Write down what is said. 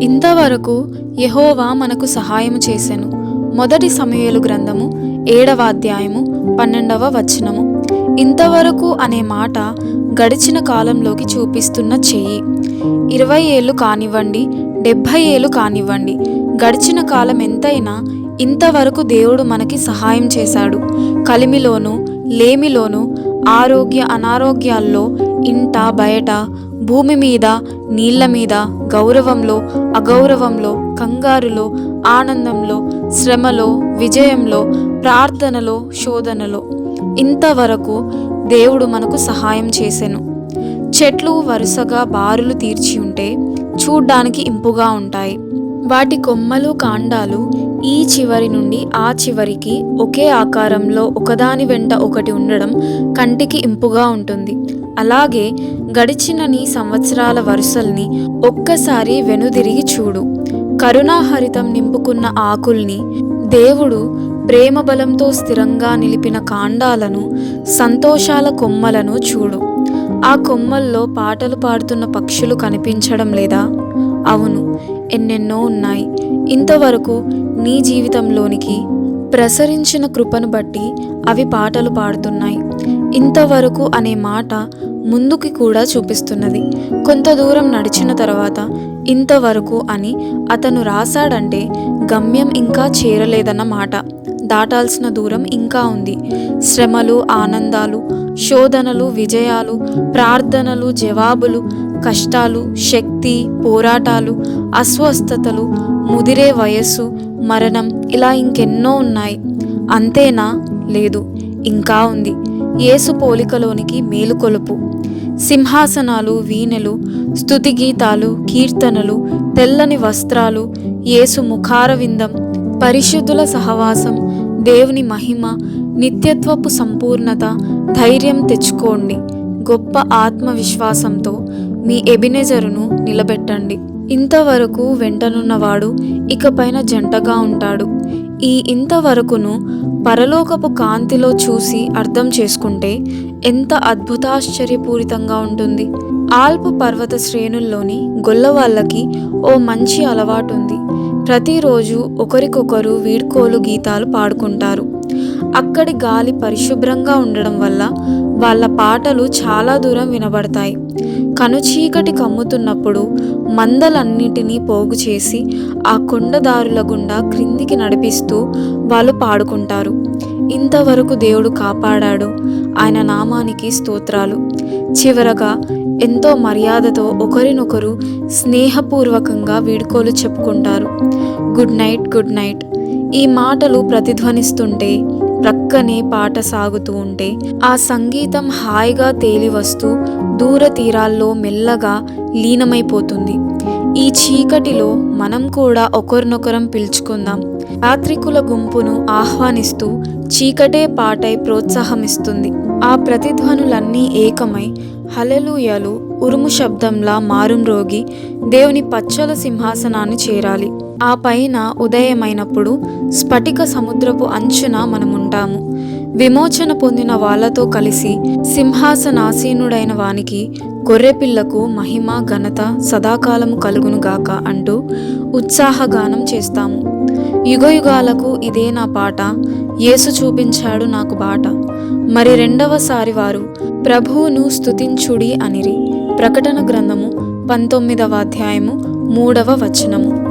ఇంతవరకు యహోవా మనకు సహాయము చేసెను. మొదటి సమయలు గ్రంథము ఏడవ అధ్యాయము పన్నెండవ వచనము. ఇంతవరకు అనే మాట గడిచిన కాలంలోకి చూపిస్తున్న చెయ్యి ఇరవై ఏళ్ళు కానివ్వండి డెబ్భై ఏళ్ళు కానివ్వండి గడిచిన కాలం ఎంతైనా ఇంతవరకు దేవుడు మనకి సహాయం చేశాడు. కలిమిలోను లేమిలోను ఆరోగ్య అనారోగ్యాల్లో ఇంట బయట భూమి మీద నీళ్ళ మీద గౌరవంలో అగౌరవంలో కంగారులో ఆనందంలో శ్రమలో విజయంలో ప్రార్థనలో శోధనలో. ఇంతవరకు దేవుడు మనకు సహాయం చేసెను. చెట్లు వరుసగా బారులు తీర్చి ఉంటే చూడ్డానికి ఇంపుగా ఉంటాయి. వాటి కొమ్మలు కాండాలు ఈ చివరి నుండి ఆ చివరికి ఒకే ఆకారంలో ఒకదాని వెంట ఒకటి ఉండడం కంటికి ఇంపుగా ఉంటుంది. అలాగే గడిచిన నీ సంవత్సరాల వరుసల్ని ఒక్కసారి వెనుదిరిగి చూడు. కరుణాహరితం నింపుకున్న ఆకుల్ని దేవుడు ప్రేమ బలంతో స్థిరంగా నిలిపిన కాండాలను సంతోషాల కొమ్మలను చూడు. ఆ కొమ్మల్లో పాటలు పాడుతున్న పక్షులు కనిపించడం లేదా? అవును ఎన్నెన్నో ఉన్నాయి. ఇంతవరకు నీ జీవితంలోనికి ప్రసరించిన కృపను బట్టి అవి పాటలు పాడుతున్నాయి. ఇంతవరకు అనే మాట ముందుకి కూడా చూపిస్తున్నది. కొంత దూరం నడిచిన తర్వాత ఇంతవరకు అని అతను రాశాడంటే గమ్యం ఇంకా చేరలేదన్న మాట. దాటాల్సిన దూరం ఇంకా ఉంది. శ్రమలు ఆనందాలు శోధనలు విజయాలు ప్రార్థనలు జవాబులు కష్టాలు శక్తి పోరాటాలు అస్వస్థతలు ముదిరే వయస్సు మరణం ఇలా ఇంకెన్నో ఉన్నాయి. అంతేనా? లేదు. ఇంకా ఉంది. యేసు పోలికలోనికి మేలుకొలుపు సింహాసనాలు వీణెలు స్థుతిగీతాలు కీర్తనలు తెల్లని వస్త్రాలు యేసు ముఖారవిందం పరిశుద్ధుల సహవాసం దేవుని మహిమ నిత్యత్వపు సంపూర్ణత ధైర్యం తెచ్చుకోండి. గొప్ప ఆత్మవిశ్వాసంతో మీ ఎబినెజరును నిలబెట్టండి. ఇంతవరకు వెంటనున్నవాడు ఇకపైన జంటగా ఉంటాడు. ఈ ఇంతవరకును పరలోకపు కాంతిలో చూసి అర్థం చేసుకుంటే ఎంత అద్భుతాశ్చర్యపూరితంగా ఉంటుంది. ఆల్పు పర్వత శ్రేణుల్లోని గొల్లవాళ్ళకి ఓ మంచి అలవాటు ఉంది ప్రతిరోజు ఒకరికొకరు వీడ్కోలు గీతాలు పాడుకుంటారు. అక్కడి గాలి పరిశుభ్రంగా ఉండడం వల్ల వాళ్ళ పాటలు చాలా దూరం వినబడతాయి. కనుచీకటి కమ్ముతున్నప్పుడు మందలన్నిటినీ పోగు చేసి ఆ కొండదారుల గుండా క్రిందికి నడిపిస్తూ వాళ్ళు పాడుకుంటారు. ఇంతవరకు దేవుడు కాపాడాడు. ఆయన నామానికి స్తోత్రాలు. చివరగా ఎంతో మర్యాదతో ఒకరినొకరు స్నేహపూర్వకంగా వీడ్కోలు చెప్పుకుంటారు. Good night good night. ఈ మాటలు ప్రతిధ్వనిస్తుంటే ప్రక్కనే పాట సాగుతూ ఉంటే ఆ సంగీతం హాయిగా తేలివస్తూ దూర తీరాల్లో మెల్లగా లీనమైపోతుంది. ఈ చీకటిలో మనం కూడా ఒకరినొకరం పిలుచుకుందాం. యాత్రికుల గుంపును ఆహ్వానిస్తూ చీకటే పాటై ప్రోత్సాహమిస్తుంది. ఆ ప్రతిధ్వనులన్నీ ఏకమై హలెలూయలు ఉరుము శబ్దంలా మారుమ్రోగి దేవుని పచ్చల సింహాసనాన్ని చేరాలి. ఆ పైన ఉదయమైనప్పుడు స్ఫటిక సముద్రపు అంచున మనముంటాము. విమోచన పొందిన వాళ్ళతో కలిసి సింహాసనాసీనుడైన వానికి గొర్రెపిల్లకు మహిమ ఘనత సదాకాలము కలుగునుగాక అంటూ ఉత్సాహగానం చేస్తాము. యుగయుగాలకు ఇదే నా పాట. యేసు చూపించాడు నాకు బాట. మరి రెండవసారి వారు ప్రభువును స్తుతించుడి అనిరి. ప్రకటన గ్రంథము పంతొమ్మిదవ అధ్యాయము మూడవ వచనము.